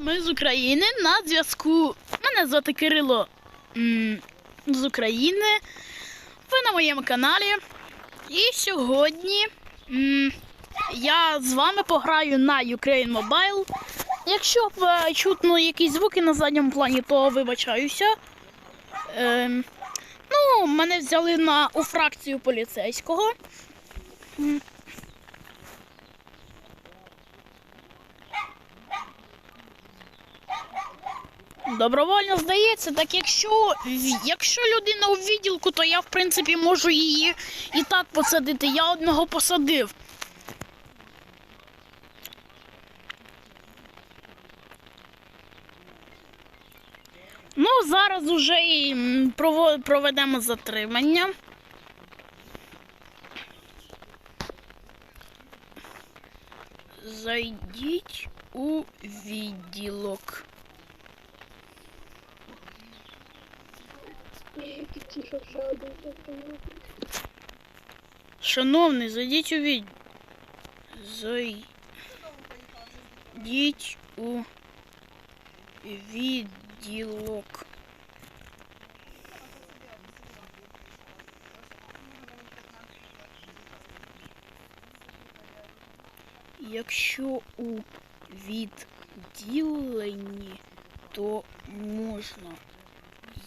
Ми з України на зв'язку. Мене звати Кирило з України. Ви на моєму каналі. І сьогодні я з вами пограю на Ukraine Mobile. Якщо б е, чутно якісь звуки на задньому плані, то вибачаюся. Ем, ну, мене взяли на у фракцію поліцейського. Добровольно здається, так якщо, якщо людина у відділку, то я в принципі можу її і так посадити. Я одного посадив. Ну, зараз уже і проведемо затримання. Зайдіть у відділок. Шановний, зайдіть у від... Зайдіть у відділок. Якщо у відділенні, то можна.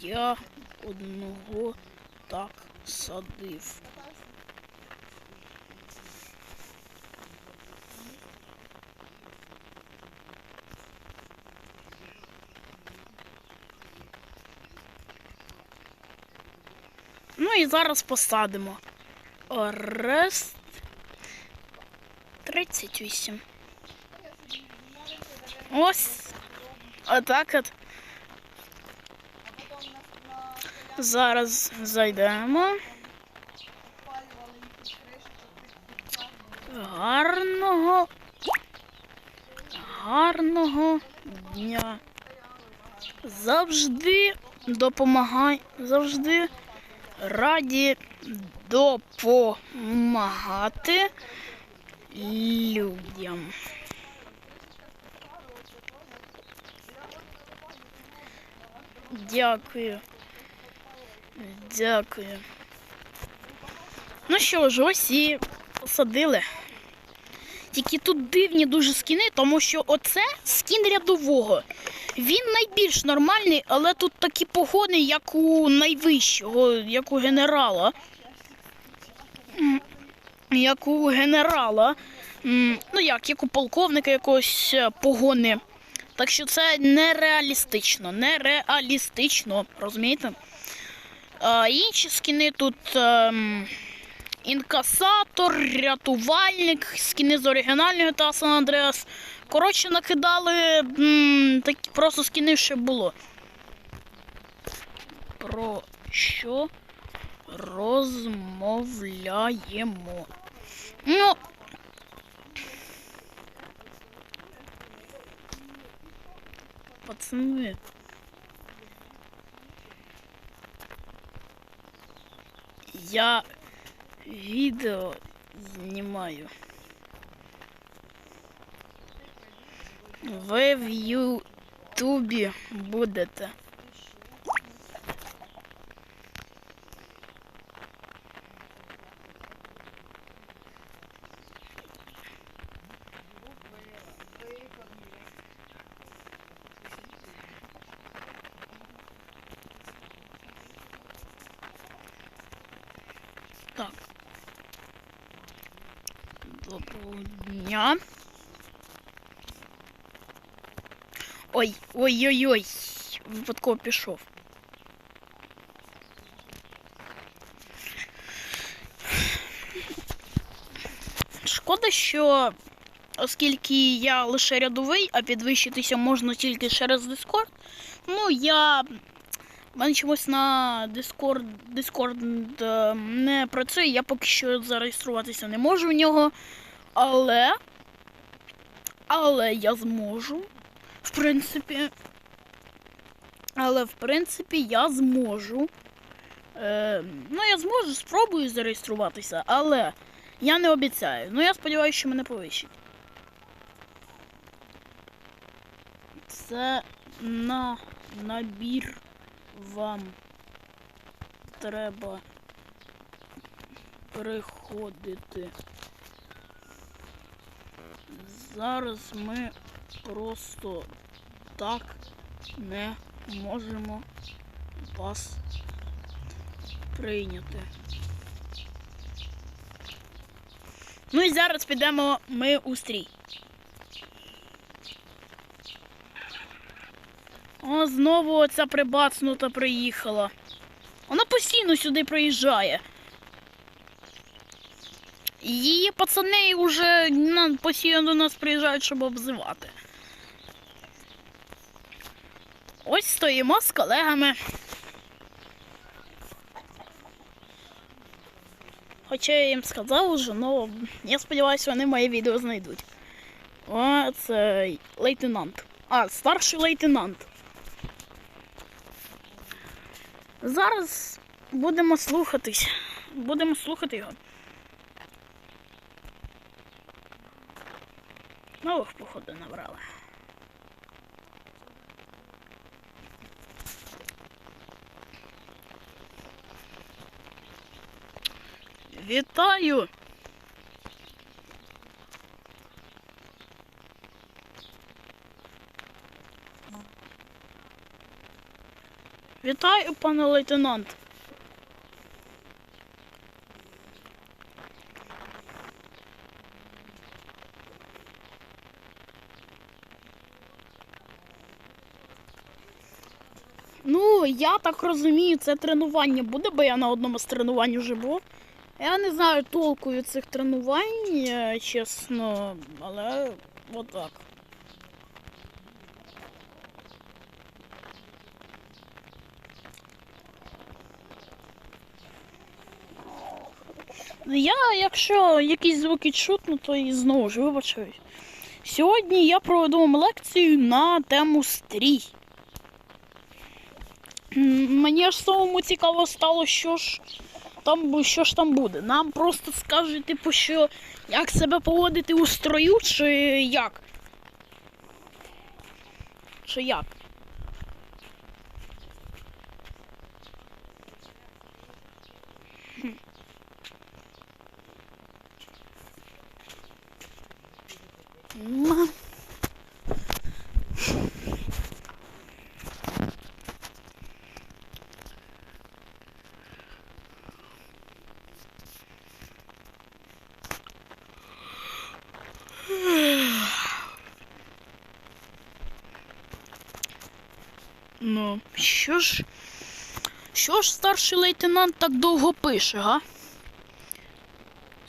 Я одного так садив. Ну і зараз посадимо. Орест 38. Ось. Отак от. Зараз зайдемо. Гарного. Гарного дня. Завжди допомагай. Завжди раді допомагати людям. Дякую. Дякую. Ну що ж, ось і посадили. Тільки тут дивні дуже скіни, тому що оце скін рядового. Він найбільш нормальний, але тут такі погони, як у найвищого, як у генерала. Як у генерала. Ну як, як у полковника якогось е, погони. Так що це нереалістично. Нереалістично, розумієте? А, інші скіни тут ем, інкасатор, рятувальник, скіни з оригінального та Сан Андреас. Коротше, накидали м, такі просто скіни ще було. Про що розмовляємо? Ну. Пацани. Я відео знімаю. Ви в Ютубі будете. Так. Доброго дня. Ой, ой-ой-ой. Випадково пішов. Шкода, що оскільки я лише рядовий, а підвищитися можна тільки через Discord, ну я у мене чомусь на Discord, Discord е, не працює, я поки що зареєструватися не можу в нього. Але. Але я зможу. В принципі. Але в принципі я зможу. Е, ну, я зможу, спробую зареєструватися, але я не обіцяю. Ну, я сподіваюся, що мене повищить. Це на набір вам треба приходити. Зараз ми просто так не можемо вас прийняти. Ну і зараз підемо ми у стрій. О, знову оця прибацнута приїхала. Вона постійно сюди приїжджає. Її пацани вже постійно до нас приїжджають, щоб обзивати. Ось стоїмо з колегами. Хоча я їм сказав вже, ну я сподіваюся, вони моє відео знайдуть. О, це лейтенант. А, старший лейтенант. Зараз будемо слухатись. Будемо слухати його. Нових, походу, набрали. Вітаю! Вітаю, пане лейтенант. Ну, я так розумію, це тренування буде, бо я на одному з тренувань вже був. Я не знаю толку від цих тренувань, е, чесно, але отак. Я, якщо якісь звуки чутно, то і знову ж вибачаюсь. Сьогодні я проведу вам лекцію на тему стрій. Мені аж самому цікаво стало, що ж там, що ж там буде. Нам просто скажуть, типу, що як себе поводити у строю, чи як? Чи як? М. Ну, що ж. Що ж старший лейтенант так довго пише, га?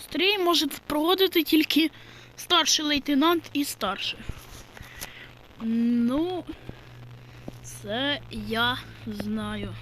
Стрій може проводити тільки старший лейтенант і старший. Ну, це я знаю.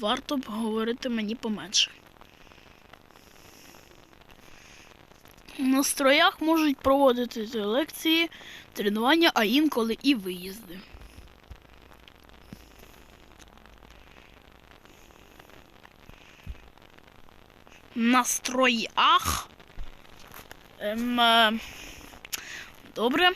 Варто б говорити мені поменше. На строях можуть проводити лекції, тренування, а інколи і виїзди. На строях. Ем, е, добре.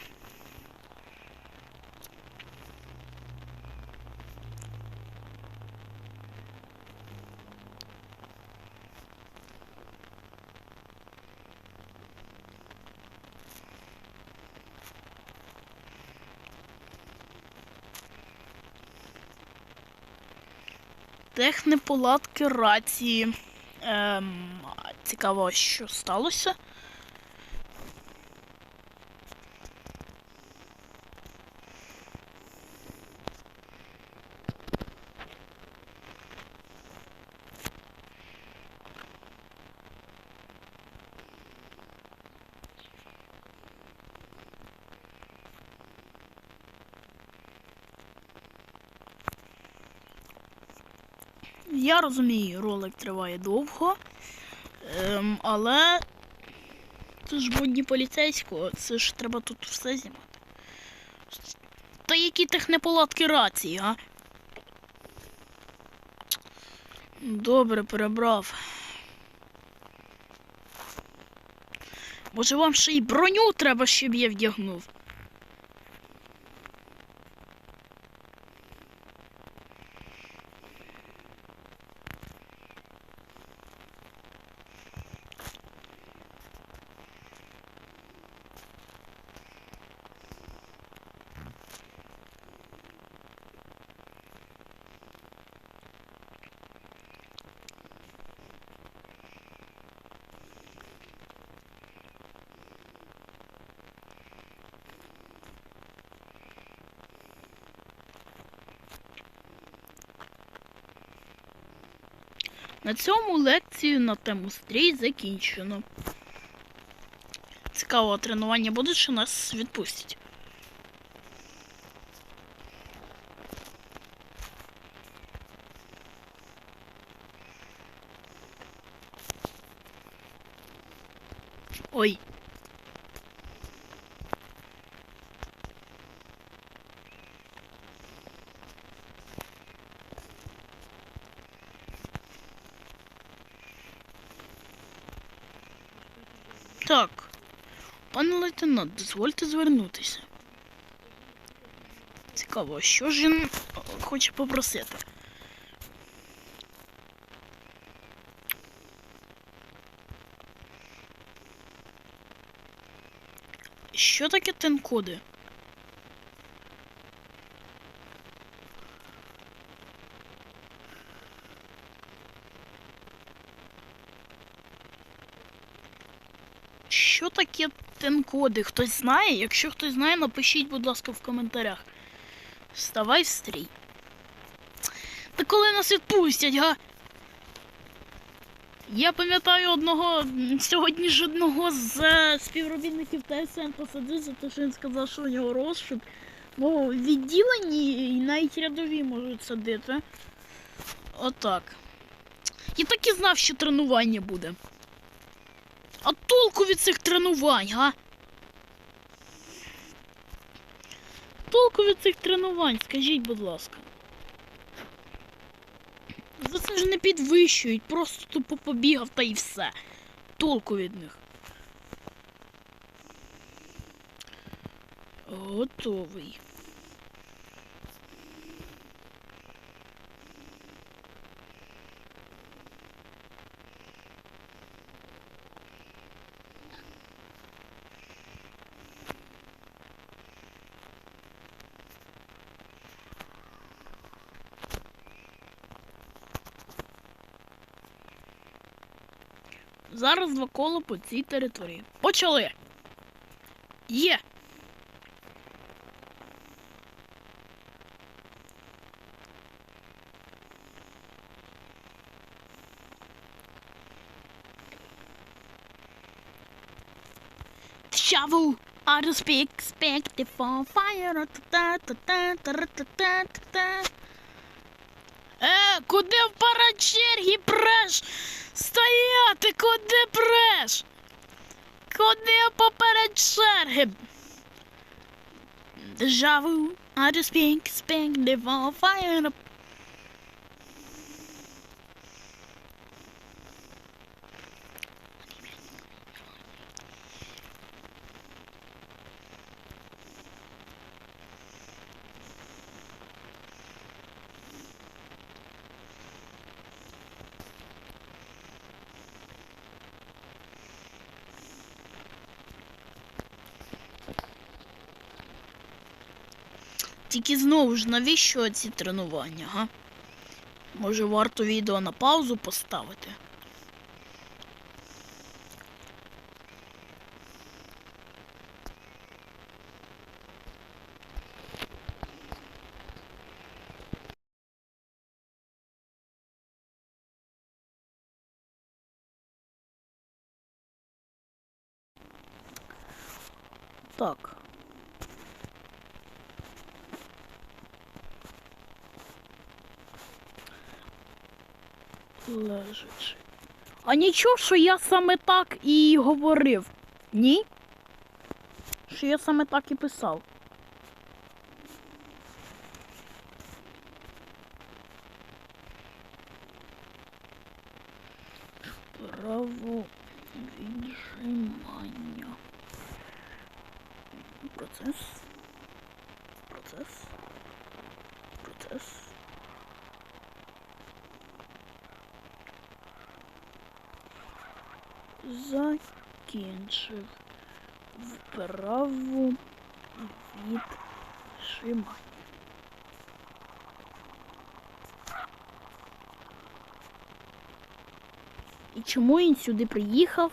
Технеполадки рації. Ем, цікаво, що сталося. Я розумію, ролик триває довго, ем, але Це ж будні поліцейського, це ж треба тут все знімати. Та які тих неполадки рації, а? Добре, перебрав. Може вам ще й броню треба, щоб я вдягнув? На цьому лекцію на тему стрій закінчено. Цікаво, тренування буде, чи нас відпустять? Ой. Так. Пане лейтенант, дозвольте звернутися. Цікаво, що ж він е, хоче попросити? Що таке тенкоди? Що таке тенкоди? Хтось знає? Якщо хтось знає, напишіть, будь ласка, в коментарях. Вставай в стрій. Та коли нас відпустять, га? Я пам'ятаю одного сьогодні ж одного з е, співробітників ТСН посадив за те, що він сказав, що у нього розшук. Ну, відділені і навіть рядові можуть садити. Отак. Я так і знав, що тренування буде. А толку від цих тренувань, га? Толку від цих тренувань, скажіть, будь ласка. За це ж не підвищують, просто тупо побігав та і все. Толку від них. Готовий. Зараз два кола по цій території. Почали. Є. Shovel of speak, speak the for fire. Е, куди вперед черги преш? Стояти, куди преш? Куди поперед черги? Державу, I just speak, speak the for fire. Тільки знову ж навіщо ці тренування, га? Може варто відео на паузу поставити? Так. Лежачи. А нічого, що я саме так і говорив. Ні? Що я саме так і писав. Право віджимання. Процес. Процес. Процес. Закінчив вправу від шимання. І чому він сюди приїхав?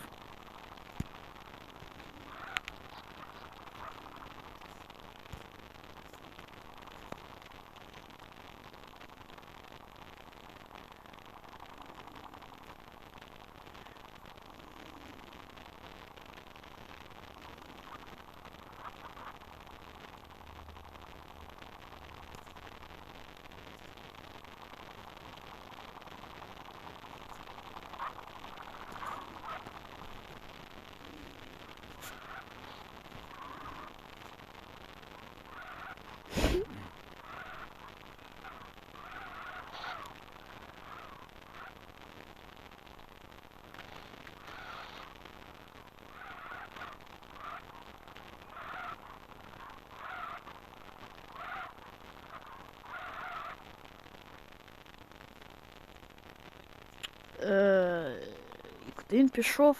він пішов?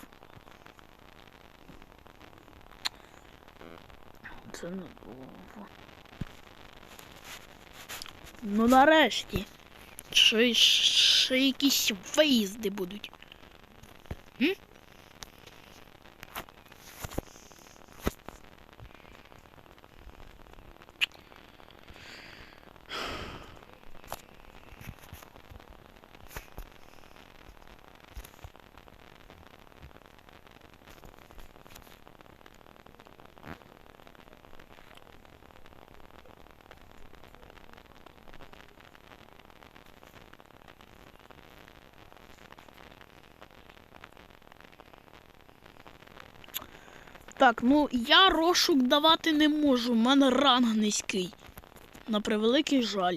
Це недовго. Ну нарешті. Ще, ще якісь виїзди будуть. М? Так, ну я розшук давати не можу, в мене ранг низький. На превеликий жаль.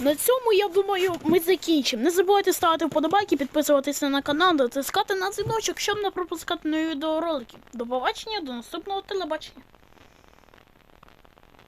На цьому, я думаю, ми закінчимо. Не забувайте ставити вподобайки, підписуватися на канал, натискати на дзвіночок, щоб не пропускати нові відеоролики. До побачення, до наступного телебачення.